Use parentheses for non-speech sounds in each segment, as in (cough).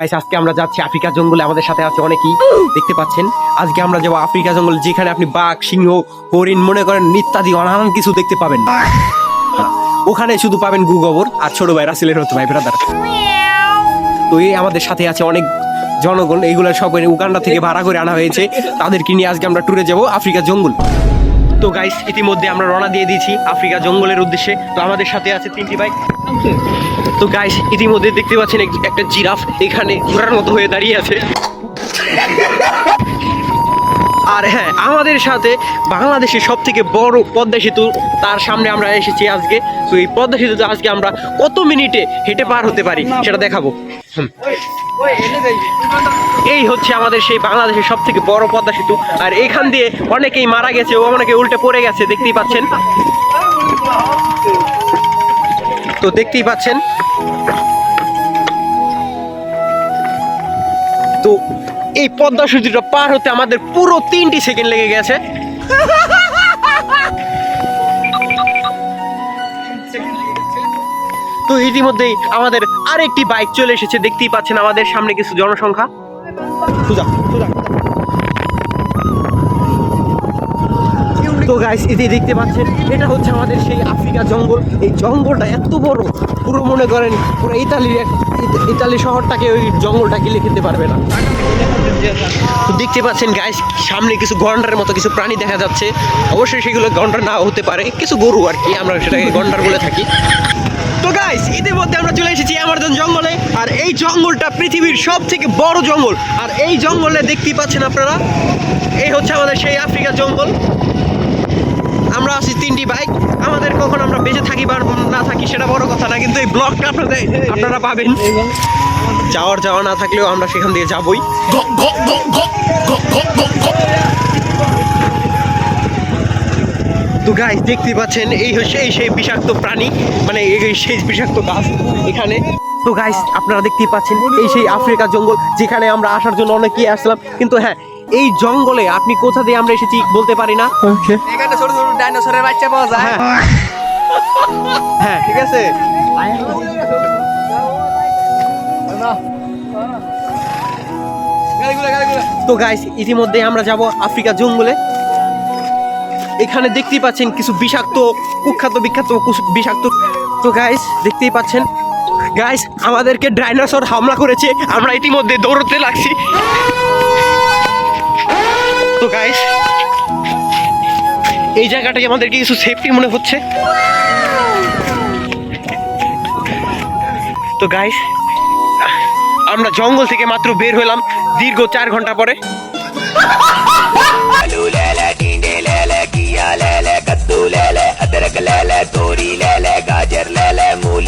আজকে আমরা যাচ্ছি আফ্রিকা জঙ্গলে, আমাদের সাথে আছে অনেকেই, দেখতে পাচ্ছেন। আজকে আমরা যাব আফ্রিকা জঙ্গল, যেখানে আপনি বাঘ, সিংহ, হরিণ, মনে করেন ইত্যাদি নানান কিছু দেখতে পাবেন। ওখানে শুধু পাবেন গু গোবর আর ছোট ভাই রাসেলের হতো ভাই ব্রাদার তো এই আমাদের সাথে আছে অনেক জনগণ, এইগুলো সব উগান্ডা থেকে ভাড়া করে আনা হয়েছে। তাদেরকে নিয়ে আজকে আমরা ট্যুরে যাব আফ্রিকা জঙ্গল। তো গাইস ইতিমধ্যে আমরা রওনা দিয়ে দিয়েছি আফ্রিকা জঙ্গলের উদ্দেশ্যে। তো আমাদের সাথে আছে তিনটি বাইক তো গাইস ইতিমধ্যে দেখতে পাচ্ছেন একটা জিরাফ এখানে ঘোড়ার মতো হয়ে দাঁড়িয়ে আছে। আর হ্যাঁ আমাদের সাথে বাংলাদেশের সব থেকে বড় পদ্মা সেতু, তার সামনে আমরা এসেছি আজকে। তো এই পদ্মা সেতুতে আজকে আমরা কত মিনিটে হেঁটে পার হতে পারি, সেটা দেখাবো। এই হচ্ছে আমাদের সেই বাংলাদেশের সব থেকে বড় পদ্মা সেতু। আর এখান দিয়ে অনেকেই মারা গেছে ও অনেকে উল্টে পড়ে গেছে, দেখতেই পাচ্ছেন। তো দেখতেই পাচ্ছেন। তো এই পদ্মা সেতুটা পার হতে আমাদের পুরো তিনটি সেকেন্ড লেগে গেছে। তো ইতিমধ্যেই আমাদের আরেকটি বাইক চলে এসেছে। দেখতেই পাচ্ছেন আমাদের সামনে কিছু জনসংখ্যা। সুজা সুজা। তো গাইস এতে দেখতে পাচ্ছেন এটা হচ্ছে আমাদের সেই আফ্রিকা জঙ্গল। এই জঙ্গলটা এত বড় পুরো মনে করেন পুরো ইতালির ইতালি শহরটাকে ওই জঙ্গলটাকে লিখে দিতে পারবে না। তো দেখতে পাচ্ছেন গাইস সামনে কিছু গন্ডারের মতো কিছু প্রাণী দেখা যাচ্ছে। অবশ্যই সেগুলো গন্ডার না হতে পারে কিছু গরু আর কি আমরা সেটাকে গন্ডার বলে থাকি তো গাইস ইতিমধ্যে আমরা চলে এসেছি আমাজন জঙ্গলে আর এই জঙ্গলটা পৃথিবীর সব থেকে বড় জঙ্গল। আর এই জঙ্গলে দেখতেই পাচ্ছেন আপনারা এই হচ্ছে আমাদের সেই আফ্রিকা জঙ্গল। আমরা আছি তিনটি বাইক আমাদের কখন আমরা বেঁচে থাকি বা না থাকি সেটা বড় কথা না কিন্তু এই ব্লগটা আপনাদের আপনারা পাবেন। যাওয়ার যাওয়া না থাকলেও আমরা সেখান দিয়ে যাবই। তো গাইস দেখতে পাচ্ছেন এই হচ্ছে এই সেই বিষাক্ত প্রাণী মানে এই সেই বিষাক্ত গাছ এখানে। তো গাইস আপনারা দেখতেই পাচ্ছেন এই সেই আফ্রিকা জঙ্গল যেখানে আমরা আসার জন্য অনেকেই আসলাম কিন্তু হ্যাঁ এই জঙ্গলে আপনি কোথা দিয়ে আমরা এসেছি বলতে পারি না। এখানে ছোট ছোট ডাইনোসরের বাচ্চা পাওয়া যায়। হ্যাঁ। হ্যাঁ ঠিক আছে। তো গাইস ইতিমধ্যে আমরা যাব আফ্রিকা জঙ্গলে। এখানে দেখতেই পাচ্ছেন কিছু বিষাক্ত কুখ্যাত বিখ্যাত বিষাক্ত। তো গাইস দেখতেই পাচ্ছেন গাইস আমাদেরকে ডাইনোসর হামলা করেছে। আমরা ইতিমধ্যে দৌড়তে লাগছি। তো গাইস এই জায়গাটাকে আমাদেরকে কিছু সেফটি মনে হচ্ছে। তো গাইস আমরা জঙ্গল থেকে মাত্র বের হলাম দীর্ঘ চার ঘণ্টা পরে। आलू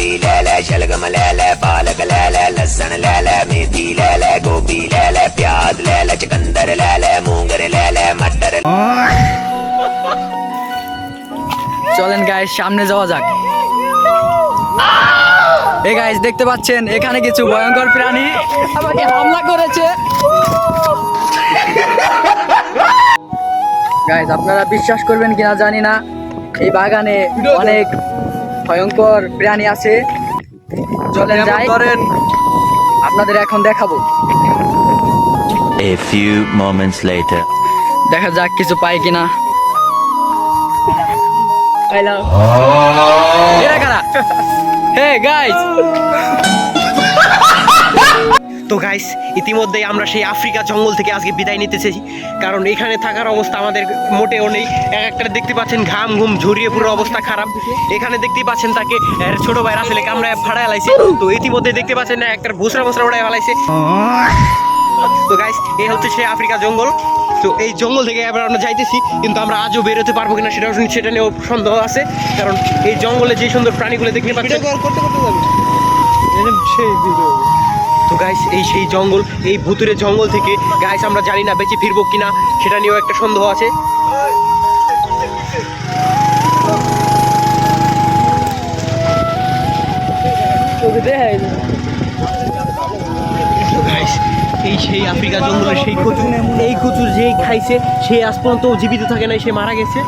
ले ले टींडे ले ले किया ले ले कद्दू ले ले अदरक ले ले तोरी ले ले गाजर ले ले मूली ले ले शलगम ले ले पालक ले ले लहसुन ले ले मेथी ले ले गोभी ले ले प्याज ले ले चकंदर ले ले मूंगर ले ले मटर চলেন গাইস সামনে যাওয়া যাক এই গাইস দেখতে পাচ্ছেন এখানে কিছু ভয়ঙ্কর প্রাণী আমাকে হামলা করেছে গাইস আপনারা বিশ্বাস করবেন কিনা জানি না এই বাগানে অনেক ভয়ঙ্কর প্রাণী আছে। চলে যাই। করেন আপনাদের এখন দেখাবো। A few moments later. দেখা যাক কিছু পাই কিনা। হ্যালো এরা কারা? হে গাইস (laughs) তো গাইস ইতিমধ্যেই আমরা সেই আফ্রিকা জঙ্গল থেকে আজকে বিদায় নিতেছি কারণ এখানে থাকার অবস্থা আমাদের মোটেও নেই। এক একটা দেখতে পাচ্ছেন ঘাম ঘুম ঝরিয়ে পুরো অবস্থা খারাপ। এখানে দেখতে পাচ্ছেন তাকে ছোট ভাই রাসেলে কামড়ায় ফাড়ায় লাইছে তো ইতিমধ্যে দেখতে পাচ্ছেন না একটা ভুসরা ভুসরা উড়ায় ফেলাইছে। তো গাইস এই হচ্ছে সেই আফ্রিকা জঙ্গল। তো এই জঙ্গল থেকে এবার আমরা যাইতেছি কিন্তু আমরা আজও বেরোতে পারব কিনা সেটা সেটা নিয়েও সন্দেহ আছে। কারণ এই জঙ্গলে যে সুন্দর প্রাণীগুলো দেখতে পাচ্ছেন তো গাইস এই সেই জঙ্গল, এই ভুতুরে জঙ্গল থেকে গাইস আমরা জানি না বেঁচে ফিরবো কিনা, সেটা নিয়েও একটা সন্দেহ আছে। এই সেই আফ্রিকা জঙ্গলের সেই কচুর এই কচুর যেই খাইছে, সে আজ পর্যন্ত জীবিত থাকে নাই, সে মারা গেছে।